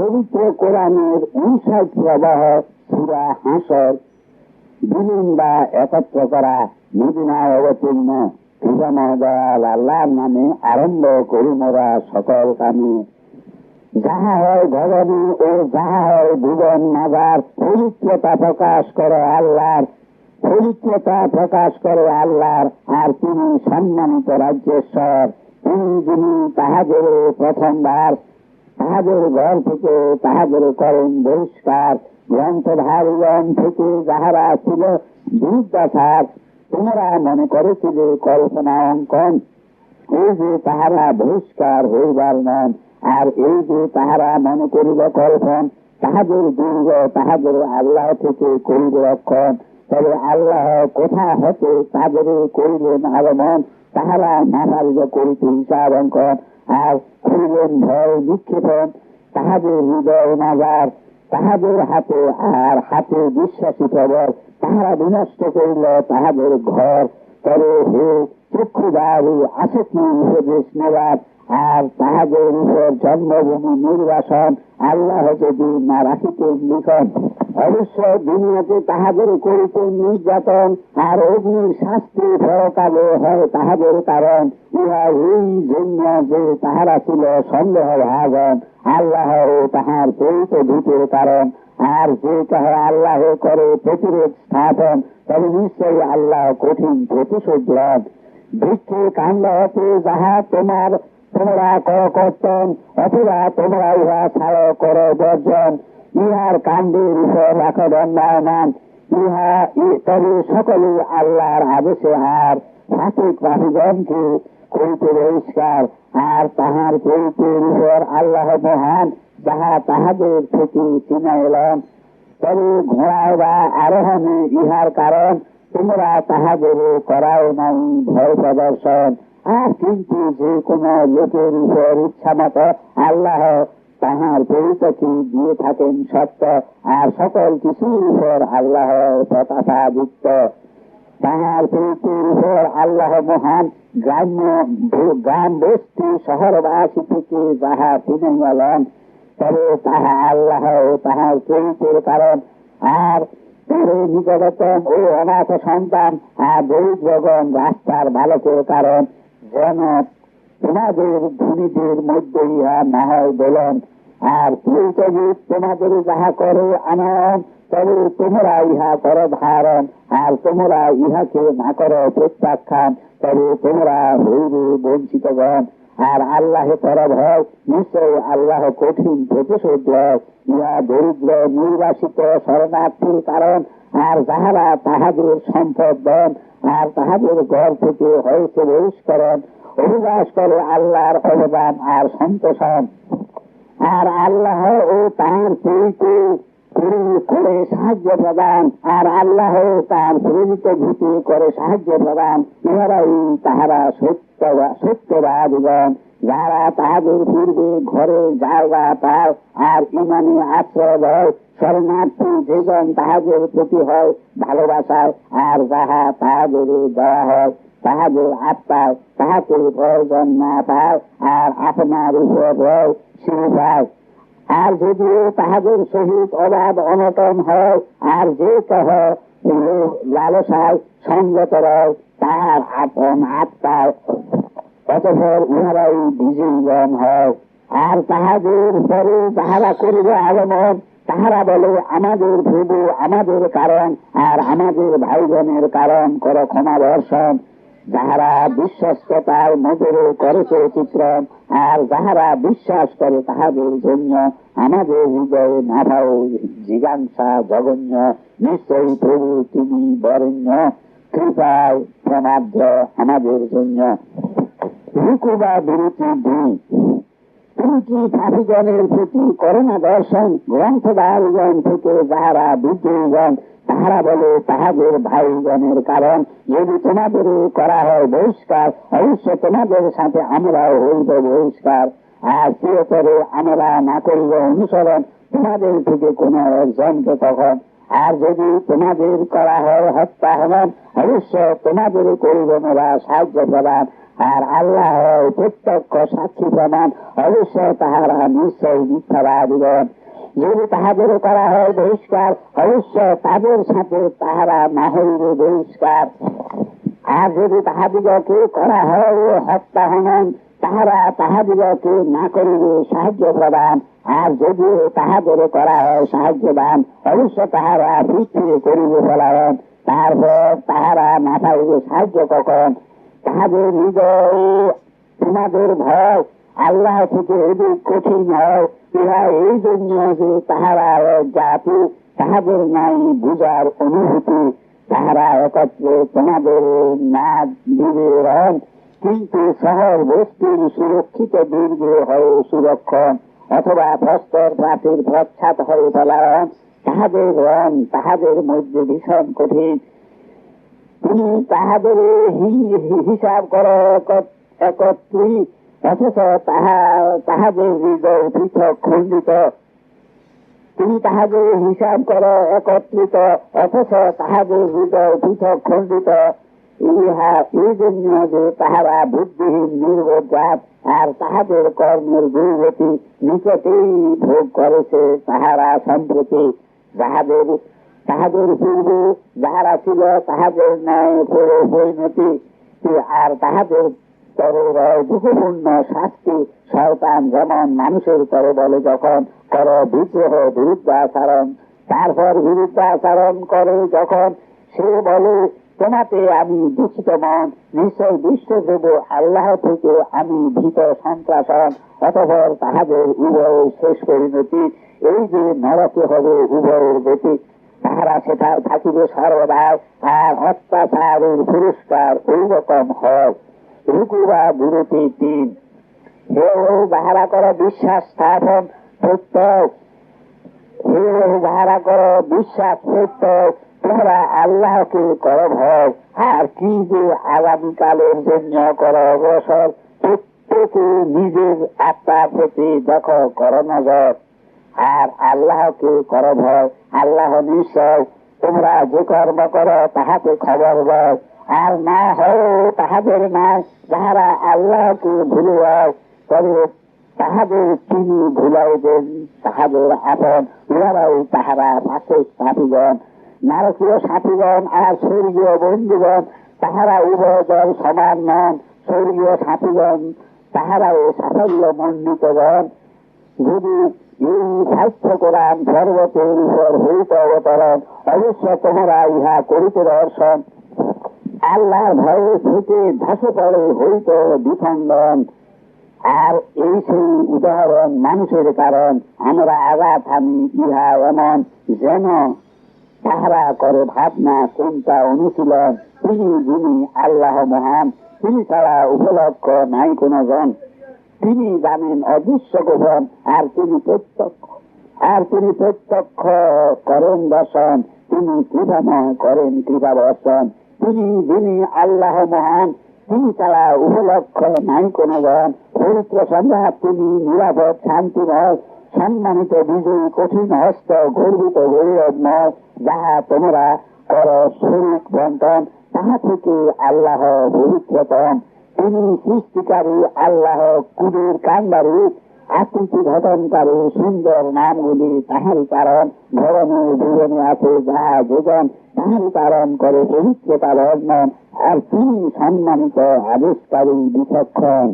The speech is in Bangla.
পবিত্র কোরআনের উনষাট প্রবাহ সুরা হাসর, বিলীন বা একত্র করা মদিনায় অবতীর্ণ কৃপামহদয়াল আল্লাহর নামে আরম্ভ করি মোরা সকল কামে। যাহা হয় গগনে ও যাহা হয় ভুবন নাগার পবিত্রতা প্রকাশ করে আল্লাহর, পবিত্রতা প্রকাশ করে আল্লাহর, আর তিনি সম্মানিত রাজ্যেশ্বর তিনি যিনি তাহাদের প্রথমবার তাহাদের ঘর থেকে, তাহাদের করেন বহিষ্কার, গ্রন্থধারীগণ থেকে যাহারা ছিল বিদ্যাসার তোমরা মনে করেছিলে কল্পনা অঙ্কন। এই যে তাহারা বহিষ্কার হইবার নন আর এই যে তাহারা মনে করিল কল্পন, তাহাদের দুর্গ, তাহাদের আল্লাহ থেকে করিল রক্ষণ। তবে আল্লাহ কোথা হতে তাদের করিলেন আগমন, তাহারা না করিতে হিসাব অঙ্কন। আর করিলেন ভয় নিক্ষেপণ তাহাদের হৃদয় নাগার, তাহাদের হাতে আর হাতে বিশ্বাসী প্রবল তাহারা বিনষ্ট করিল তাহাদের ঘর। তবে হে চক্ষুদারী আছে কি উপদেশ নেবার আর তাহাদের উপর জন্মভূমি নির্বাসন আল্লাহ যদি না রাখিতেন লিখন অবশ্য দুনিয়াতে তাহাদের করিতে নির্যাতন আর অগ্নির শাস্তি পরকালে হয় তাহাদের কারণ। ইহা এই জন্য যে তাহারা ছিল সন্দেহ ভাগন আল্লাহ ও তাহার প্রেরিত ভূতের কারণ। আর যে তাহারা আল্লাহ করে প্রতিরোধ স্থাপন, তবে নিশ্চয়ই আল্লাহ কঠিন প্রতিশোধ লন। বৃক্ষে কাণ্ড হতে যাহা তোমার, তোমরা কর কর্তন, অথবা তোমরা ইহা ছাড় কর বর্জন। ইহার কাণ্ডের উপর রাখো দণ্ডায়মান ইহা তবে সকলে আল্লাহর আদেশে আর সাথিক বাহিগণকে করিতে বহিষ্কার, আর তাহার চরিত্রের উপর আল্লাহ মহান, যাহা তাহাদের থেকে চিনা এলাম তবে ঘোড়ায় বা আরোহণে ইহার কারণ, তোমরা তাহাদের করাও নাই ভয় প্রদর্শন। আর কিন্তু যে কোনো লোকের উপর ইচ্ছা মতো আল্লাহ তাহার পরিচয় দিয়ে থাকেন সত্য, আর সকল কিছুর উপর আল্লাহ প্রতাপাদিত্য। তাহার পরিচয়ের উপর আল্লাহ মহান গ্রাম্য গ্রাম বস্তি শহরবাসী থেকে যাহা তিনি গেলেন তবে তাহা আল্লাহ ও তাহার চরিত্রের কারণ। আর তবে নিকটতম ও অনাথ সন্তান আর দরিদ্রগণ রাস্তার বালকের কারণ, যেন তোমাদের ধনীদের মধ্যে ইহা না হয় বলন আর পরিচয় তোমাদের যাহা করে আনন্দ তবে তোমরা ইহা করো ধারণ। আর তোমরা ইহাকে না করো প্রত্যাখ্যান, তবে তোমরা হইবে বঞ্চিতগণ। আর আল্লাহ করা ভয় নিশ্চয় আল্লাহ কঠিন প্রতিশোধ ইহা দরিদ্র, নির্বাসিত, শরণার্থীর কারণ। আর যাহারা তাহাদের সম্পদ দেন, আর তাহাদের ঘর থেকে হয়েছে বহিষ্করণ অভিবাস করে আল্লাহর অবদান আর সন্তোষণ। আর আল্লাহ ও তাহার চরিত্র করে সাহায্য প্রদান, আর আল্লাহ তার প্রেরিত ভূতি করে সাহায্য প্রদান ইহারাই তাহারা সত্য সত্যবাদীগণ। যারা তাহাদের পূর্বে ঘরে জায়গা পায় আর ইমানে আশ্রয় দেয়, শরণার্থী যেজন তাহাদের প্রতি হয় ভালোবাসায় আর যাহা তাহাদের দেওয়া হয় তাহাদের আত্মায় তাহাকে প্রয়োজন না পায়, আর আপনার উপর রয় সে পায়। আর যদিও তাহাদের সহিত অবাধ অনটন হয়, আর যে কহ লালসায় সঙ্গত রয় তাহার আপন আত্মার অতপর উহারাই বিজয়ীগণ হয়। আর তাহাদের পরে তাহারা করিবে আগমন, তাহারা বলে, আমাদের প্রভু আমাদের কারণ, আর আমাদের ভাই বোনের কারণ, কর ক্ষমা দর্শন। যাহারা বিশ্বস্ততার মধুরে করেছে চিত্রণ আর যাহারা বিশ্বাস করে তাহাদের জন্য আমাদের হৃদয়ে নাভাও জিজ্ঞাসা জগন্য নিশ্চয়ই প্রভু তিনি বরেণ্য। কৃপায় প্রমাদ্য আমাদের জন্য। রুকুবা বিরতি দুই। সাথীগণের প্রতি করোনা দর্শন, গ্রন্থদারগণ থেকে যাহারা বিদ্রোহীগণ, তাহারা বলে তাহাদের ভাইগণের কারণ। যদি তোমাদের করা হয় বহিষ্কার অবশ্য তোমাদের সাথে আমরাও হইব বহিষ্কার। আর চিরতরে আমরা না করিব অনুসরণ, তোমাদের থেকে কোন একজনকে তখন আর যদি তোমাদের করা হয় হত্যা হন অবশ্য তোমাদের করিব মোরা সাহায্য প্রদান। আর আল্লাহ প্রত্যক্ষ সাক্ষী প্রমাণ অবশ্যই তাহারা নিশ্চয় মিথ্যাবাদীগণ যদি তাহাদের করা হয় বহিষ্কার অবশ্য তাদের সাথে তাহারা না হইবে বহিষ্কার। আর যদি তাহাদিগকে করা হয় হত্যা হনন, তাহারা তাহাদিগকে না করিবে সাহায্য প্রদান। আর যদি তাহাদের করা হয় সাহায্য দান অবশ্য তাহারা পৃথিবী করিবে ফলায়ন তারপর তাহারা মাথা পাইবে সাহায্য কখন? তাহাদের হৃদয় তোমাদের ভয়, আল্লাহ থেকে অধিক কঠিন হয়। ইহা এই জন্য যে তাহারা জাতি তাহাদের নাই বুঝার অনুভূতি। তাহারা একত্রে তোমাদের না দিবে রন কিন্তু শহর বস্তির সুরক্ষিত দুর্গে হয়ে সুরক্ষণ। অথবা প্রস্তর প্রাচীর প্রচ্ছাত হয়ে ফেলায়ন তাহাদের রং, তাহাদের মধ্যে ভীষণ কঠিন। তুমি তাহাদের হিসাব করো এক- একত্রিত অথচ তাহা, তাহাদের হৃদয় পৃথক খণ্ডিত। তুমি তাহাদের হিসাব করো, একত্রিত, অথচ তাহাদের হৃদয় পৃথক খণ্ডিত। ইহা তাহারা বুদ্ধিহীন আর তাহাদের কর্মের দুর্গতি নিকটেই ভোগ করেছে তাহারা সম্প্রতি। যাহাদের, তাহাদের পূর্বে যাহারা ছিল তাহাদের ন্যায় পরিণতি। আর তাহাদের দুঃখপূর্ণ শাস্তি শয়তান যেমন মানুষের তরে বলে যখন কর বিদ্রোহ, বিরুদ্ধাচরণ, তারপর বিরুদ্ধাচরণ করে যখন সে বলে তোমাতে আমি দুঃখিত মন। নিশ্চয় বিশ্ব দেব আল্লাহ থেকে আমি ভীত সন্ত্রাসন অতপর তাহাদের উভয়ের শেষ পরিণতি, এই যে নরকে হবে উভয়ের গতি তাহারা সেটা থাকিবে সর্বদা। আর অত্যাচারের পুরস্কার ওইরকম হয়। রুকুবা বিরতি তিন হে ও বাহারা কর বিশ্বাস স্থাপন প্রত্যয় হে ও বাহারা কর বিশ্বাস প্রত্যয় তোমরা আল্লাহকে কর ভয় আর কি যে আগামীকালের জন্য কর অগ্রসর প্রত্যেকে নিজের আত্মার প্রতি দেখো, কর নজর। আর আল্লাহকে কর ভয় আল্লাহ নিশ্চয় তোমরা যে কর্ম করো তাহাতে খবর দাও। আর না হয় তাহাদের না যাহারা আল্লাহকে ভুলিয়াও তবে তাহাদের তিনি ভুলাইবেন, তাহাদের আপন ইহারাও তাহারা পাশে সাথীগণ নারকীয় সাথীগণ আর স্বর্গীয় বন্ধুগণ, তাহারা উভয় দল সমান নন। স্বর্গীয় সাথীগণ তাহারাও সাফল্য মণ্ডিতগণ যদি এই স্বাস্থ্য কোরআন পর্বতের উপর হইতে অবতরণ, অবশ্য তোমরা ইহা করিতে দর্শন। আল্লাহ ভয়ে থেকে ধসে পড়ে হইত বিখণ্ডন আর এই সেই উদাহরণ মানুষের কারণ, আমরা আঘাত আমি ইহা এমন যেন তাহারা করে ভাবনা, চিন্তা, অনুশীলন, তিনি যিনি আল্লাহ মহান, তিনি ছাড়া উপলক্ষ নাই কোন জন তিনি জানেন অদৃশ্য গোপন, আর তিনি প্রত্যক্ষ। আর তিনি প্রত্যক্ষ করেন দর্শন, তিনি কৃপাময় করেন কৃপা বর্ষণ তিনি যিনি আল্লাহ মহান, তিনি ছাড়া উপলক্ষ নাই কোন জন পবিত্র সম্রাট তিনি নিরাপদ, শান্তিময় সম্মানিত বিজয়ী কঠিন হস্ত গর্বিত গৌরবময় যাহা তোমরা কর শরীর বন্টন তাহা থেকে আল্লাহ পবিত্রতম তিনি সৃষ্টিকারী আল্লাহ কুদের কান্ডারী আকৃতি ঘটনকারী সুন্দর নামগুলি তাহারই কারণ ধরনে জীবনে আছে যাহা যোজন তাহারই কারণ করে পবিত্রতা বর্ণন, আর তিনি সম্মানিত আদেশকারী বিচক্ষণ।